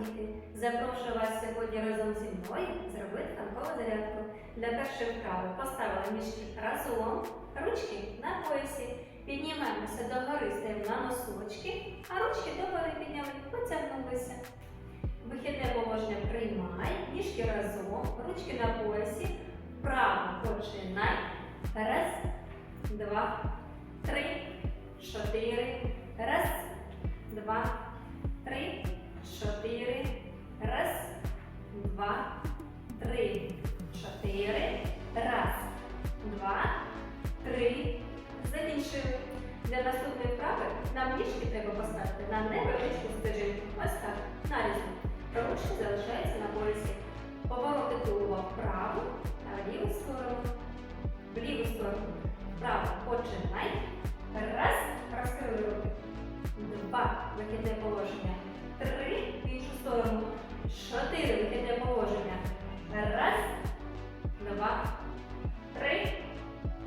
діти! Запрошую вас сьогодні разом зі мною зробити ранкову зарядку. Для першої вправи поставили ніжки разом, ручки на поясі. Піднімаємося догори, стаємо на носочки, а ручки догори підняли, потягнулися. Вихідне положення приймай, ніжки разом, ручки на поясі. Вправо починай. Раз, два, три, чотири. Раз, два, два, три, чотири. Раз, два, три. Закінчили. Для наступної вправи нам ніжки треба поставити на невеличку стежинку. Ось так. Нарізно. Ручки залишаються на поясі. Повороти тулова вправо та в ліву сторону. В ліву сторону. Вправо починай. Раз. Розкрили руки. Два. Вихідне положення. Три. В іншу сторону. Чотири. Вихідне положення. Раз. Два. Три.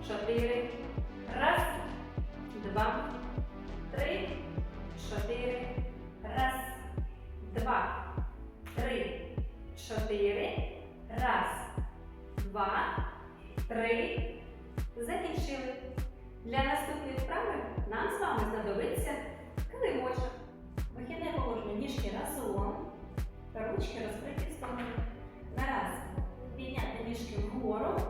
Чотири. Раз. Два. Три. Чотири. Раз. Два. Три. Чотири. Раз. Два. Три. Закінчили. Для наступної вправи нам з вами знадобиться килимочок. Вихідне положення. Ручки розкриті в сторони. Нараз. Підняти ніжки вгору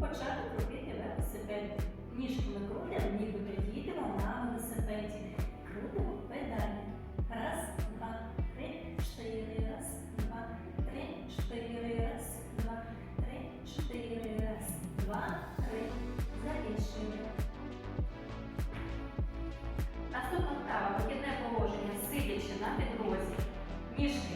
почати крутити велосипед. Ніжками крутимо, ніби їдемо на велосипеді. Крутимо педалі. Раз, два, три, чотири. Раз, два, три, чотири. Раз, два, три, чотири. Раз, два, три. Закінчили. Наступна вправа вихідне положення, сидячи на підлозі. Ніжки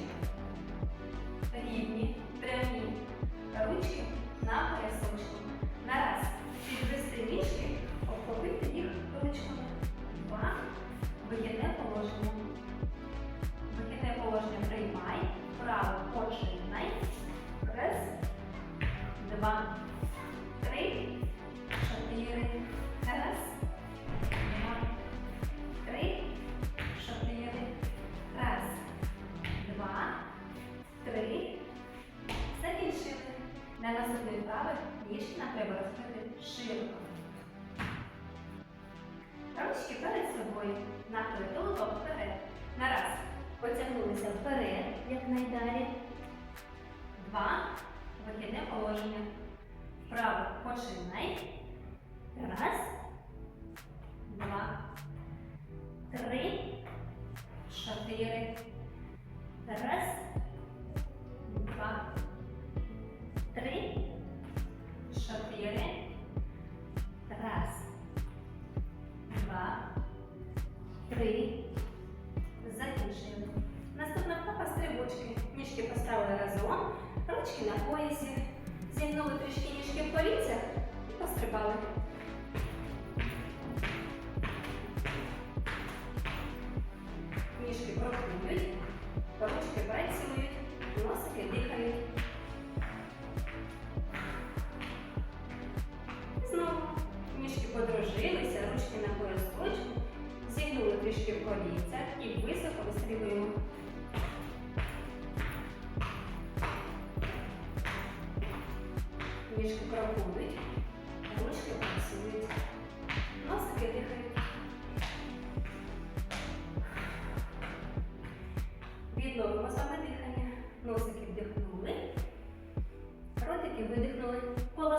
два, три, чотири. Раз, два, три, чотири. Раз, два, три. Закінчили. На наступної вправи ніжки нам треба розкрити широко. Ручки перед собою. Нахили тулубом вперед. Нараз. Потягнулися вперед, як найдалі. Два. Вихідне положення. Вправо починай. Раз. Два. Три. Чотири. Раз. Два. Три. Чотири. Раз. Два. Три. Закінчили. Наступна вправа стрибочки. Ніжки поставили разом. Ручки на поясі. Зігнули трішки ніжки в коліцях пострибали. Ніжки крокують, ручки працюють, носики дихають. Знову ніжки подружилися, ручки на поясочку, зігнули трішки в коліця і високо вистрілюємо. Ніжки крокують, ручки працюють, носики дихають. Відновимо з вами дихання. Носики вдихнули, ротики видихнули, коло